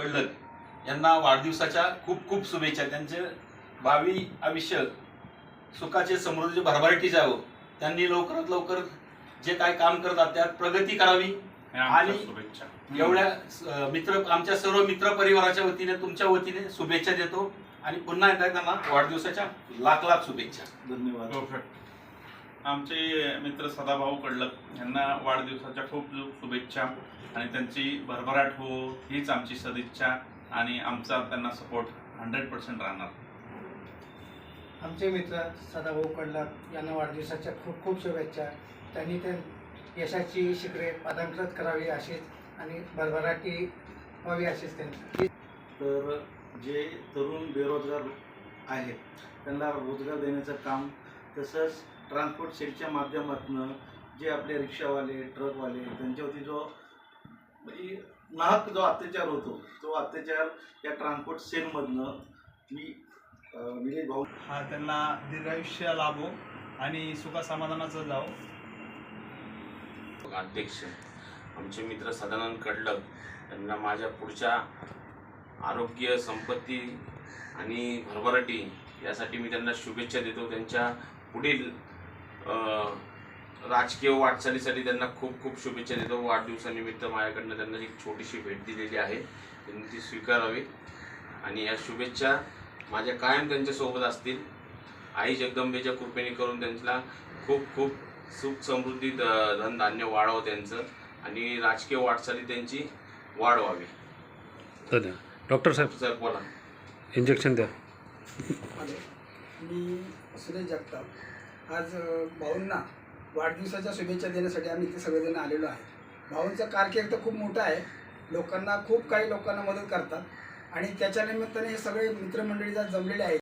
कडलक यांना वाढदिवसाच्या खूप खूप शुभेच्छा. त्यांचे भावी आयुष्य सुखाचे समृद्धीचे भरभराटी जावं. त्यांनी लवकरात लवकर जे काय काम करतात त्यात प्रगती करावी. आणि- शुभेच्छा. एवढ्या मित्र आमच्या सर्व मित्र परिवाराच्या वतीने तुमच्या वतीने शुभेच्छा देतो. आणि पुन्हा एकदा त्यांना वाढदिवसाच्या लाख लाख शुभेच्छा. धन्यवाद. परफेक्ट आमचे मित्र सदाभाऊ कडलक यांना वाढदिवसाच्या खूप शुभेच्छा आणि त्यांची भरभराट हो हीच आमची सदिच्छा आणि आमचा त्यांना सपोर्ट हंड्रेड पर्सेंट राहणार. आमचे मित्र सदाभाऊ कडला यांना वाढदिवसाच्या खूप खूप शुभेच्छा. त्यांनी ते यशाची शिखरे पादांकृत करावी अशीच आणि भरभराटी व्हावी अशीच त्यांची. तर जे तरुण बेरोजगार आहेत त्यांना रोजगार देण्याचं काम तसंच ट्रान्सपोर्ट सेलच्या माध्यमातून जे आपले रिक्षावाले ट्रकवाले त्यांच्यावरती जो म्हणजे नाहक जो अत्याचार होतो तो अत्याचार या ट्रान्सपोर्ट सेलमधनं मी निलेश भाऊ हा त्यांना दीर्घायुष्य लाभो आणि सुखसमाधानाचं जावो. अध्यक्ष आमचे मित्र सदानंद कडलक त्यांना माझ्या पुढच्या आरोग्य संपत्ती आणि भरभराटी यासाठी मी त्यांना शुभेच्छा देतो. त्यांच्या पुढील अ, राजकीय वाटचालीसाठी त्यांना खूप खूप शुभेच्छा देतो. वाढदिवसानिमित्त माझ्याकडनं त्यांना एक छोटीशी भेट दिलेली आहे. त्यांनी ती स्वीकारावी. आणि या शुभेच्छा माझ्या कायम त्यांच्यासोबत असतील. आई जगदंबेच्या कृपेने करून त्यांना खूप खूप सुख समृद्धी ध- धनधान्य वाढावं त्यांचं. आणि राजकीय वाटचाली त्यांची वाढ व्हावी धन्यवाद. डॉक्टर साहेब सर बोला. इंजेक्शन द्या. मी सुरेश जगताप. आज भाऊंना वाढदिवसाच्या शुभेच्छा देण्यासाठी आम्ही इथे सगळेजण आलेलो आहे. भाऊंचा कारकीर्द खूप मोठा आहे. लोकांना खूप काही लोकांना मदत करतात. आणि त्याच्या निमित्ताने हे सगळे मित्रमंडळी जर जमलेले आहेत